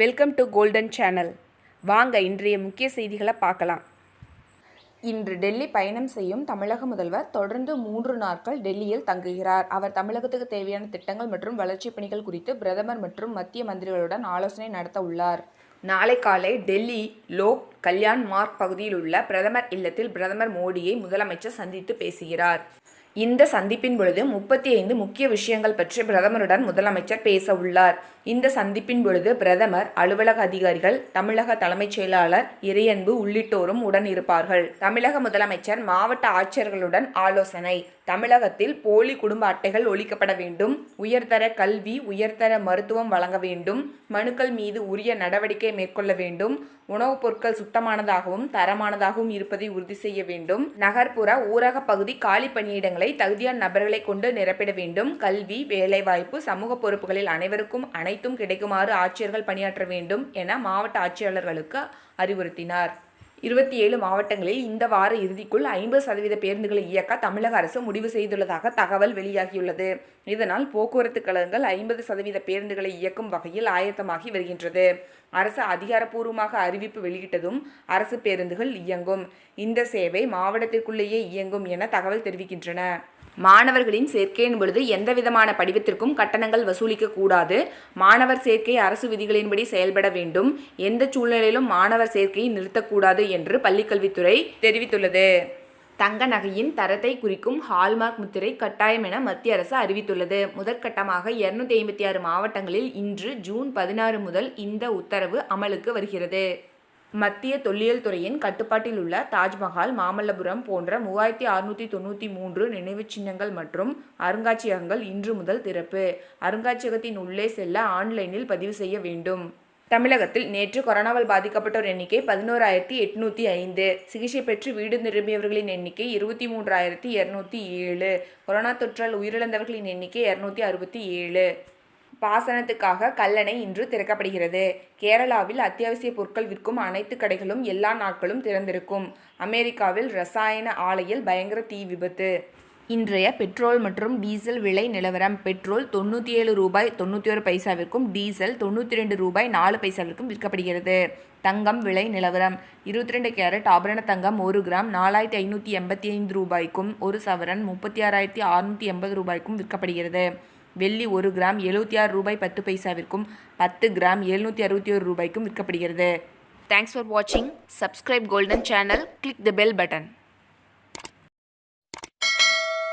Welcome to golden channel வாங்க இன்றைய முக்கிய செய்திகளை பார்க்கலாம். இன்று டெல்லி பயணம் செய்யும் தமிழக முதல்வர் தொடர்ந்து மூன்று நாட்கள் டெல்லியில் தங்குகிறார். அவர் தமிழகத்துக்கு தேவையான திட்டங்கள் மற்றும் வளர்ச்சிப் பணிகள் குறித்து பிரதமர் மற்றும் மத்திய மந்திரிகளுடன் ஆலோசனை நடத்த உள்ளார். நாளை காலை டெல்லி லோக் கல்யாண் மார்க் பகுதியில் உள்ள பிரதமர் இல்லத்தில் பிரதமர் மோடியை முதலமைச்சர் சந்தித்து பேசுகிறார். இந்த சந்திப்பின் பொழுது முப்பத்தி ஐந்து முக்கிய விஷயங்கள் பற்றி பிரதமருடன் முதலமைச்சர் பேச உள்ளார் இந்த சந்திப்பின் பொழுது பிரதமர் அலுவலக அதிகாரிகள் தமிழக தலைமைச் செயலாளர் இறையன்பு உள்ளிட்டோரும் உடன் இருப்பார்கள் தமிழக முதலமைச்சர் மாவட்ட ஆட்சியர்களுடன் ஆலோசனை. தமிழகத்தில் போலி குடும்ப அட்டைகள் ஒழிக்கப்பட வேண்டும். உயர்தர கல்வி உயர்தர மருத்துவம் வழங்க வேண்டும். மனுக்கள் மீது உரிய நடவடிக்கை மேற்கொள்ள வேண்டும். உணவுப் பொருட்கள் சுத்தமானதாகவும் தரமானதாகவும் இருப்பதை உறுதி செய்ய வேண்டும். நகர்ப்புற ஊரக பகுதி காலி பணியிடங்களை தகுதியான நபர்களை கொண்டு நிரப்பிட வேண்டும். கல்வி வேலைவாய்ப்பு சமூக பொறுப்புகளில் அனைவருக்கும் அனைத்தும் கிடைக்குமாறு ஆட்சியர்கள் பணியாற்ற வேண்டும் என மாவட்ட ஆட்சியாளர்களுக்கு அறிவுறுத்தினார். இருபத்தி ஏழு மாவட்டங்களில் இந்த வார இறுதிக்குள் ஐம்பது சதவீத பேருந்துகளை இயக்க தமிழக அரசு முடிவு செய்துள்ளதாக தகவல் வெளியாகியுள்ளது. இதனால் போக்குவரத்து கழகங்கள் ஐம்பது சதவீத பேருந்துகளை இயக்கும் வகையில் ஆயத்தமாகி வருகின்றது. அரசு அதிகாரப்பூர்வமாக அறிவிப்பு வெளியிட்டதும் அரசு பேருந்துகள் இயங்கும். இந்த சேவை மாவட்டத்திற்குள்ளேயே இயங்கும் என தகவல் தெரிவிக்கின்றன. மாணவர்களின் சேர்க்கையின் பொழுது எந்தவிதமான படிவத்திற்கும் கட்டணங்கள் வசூலிக்க கூடாது. மாணவர் சேர்க்கை அரசு விதிகளின்படி செயல்பட வேண்டும். எந்த சூழ்நிலையிலும் மாணவர் சேர்க்கையை நிறுத்தக்கூடாது என்று பள்ளிக்கல்வித்துறை தெரிவித்துள்ளது. தங்க நகையின் தரத்தை குறிக்கும் ஹால்மார்க் முத்திரை கட்டாயம் என மத்திய அரசு அறிவித்துள்ளது. முதற்கட்டமாக இருநூத்தி ஐம்பத்தி ஆறு மாவட்டங்களில் இன்று ஜூன் பதினாறு முதல் இந்த உத்தரவு அமலுக்கு வருகிறது. மத்திய தொல்லியல் துறையின் கட்டுப்பாட்டில் உள்ள தாஜ்மஹால் மாமல்லபுரம் போன்ற மூவாயிரத்தி அறுநூற்றி தொண்ணூற்றி மூன்று நினைவுச் சின்னங்கள் மற்றும் அருங்காட்சியகங்கள் இன்று முதல் திறப்பு. அருங்காட்சியகத்தின் உள்ளே செல்ல ஆன்லைனில் பதிவு செய்ய வேண்டும். தமிழகத்தில் நேற்று கொரோனாவால் பாதிக்கப்பட்டோர் எண்ணிக்கை பதினோராயிரத்தி எட்நூற்றி ஐந்து. சிகிச்சை பெற்று வீடு திரும்பியவர்களின் எண்ணிக்கை இருபத்தி மூன்றாயிரத்தி இரநூத்தி ஏழு. கொரோனா தொற்றால் உயிரிழந்தவர்களின் எண்ணிக்கை இரநூத்தி அறுபத்தி ஏழு. பாசனத்துக்காக கல்லணை இன்று திறக்கப்படுகிறது. கேரளாவில் அத்தியாவசிய பொருட்கள் விற்கும் அனைத்து கடைகளும் எல்லா நாட்களும் திறந்திருக்கும். அமெரிக்காவில் ரசாயன ஆலையில் பயங்கர தீ விபத்து. இன்றைய பெட்ரோல் மற்றும் டீசல் விலை நிலவரம். பெட்ரோல் தொண்ணூற்றி ஏழு ரூபாய் தொண்ணூற்றி ஒரு பைசாவிற்கும் டீசல் தொண்ணூற்றி ரெண்டு ரூபாய் நாலு பைசாவிற்கும் விற்கப்படுகிறது. தங்கம் விலை நிலவரம். இருபத்தி ரெண்டு கேரட் ஆபரண தங்கம் ஒரு கிராம் நாலாயிரத்தி ஐநூற்றி எண்பத்தி ஐந்து ரூபாய்க்கும் ஒரு சவரன் முப்பத்தி ஆறாயிரத்தி அறுநூற்றி எண்பது ரூபாய்க்கும் விற்கப்படுகிறது. வெள்ளி ஒரு கிராம் எழுபத்தி ஆறு ரூபாய் பத்து பைசாவிற்கும் பத்து கிராம் எழுநூற்றி அறுபத்தி ஒரு ரூபாய்க்கும் விற்கப்படுகிறது. தேங்க்ஸ் ஃபார் வாட்சிங் subscribe golden channel click the bell button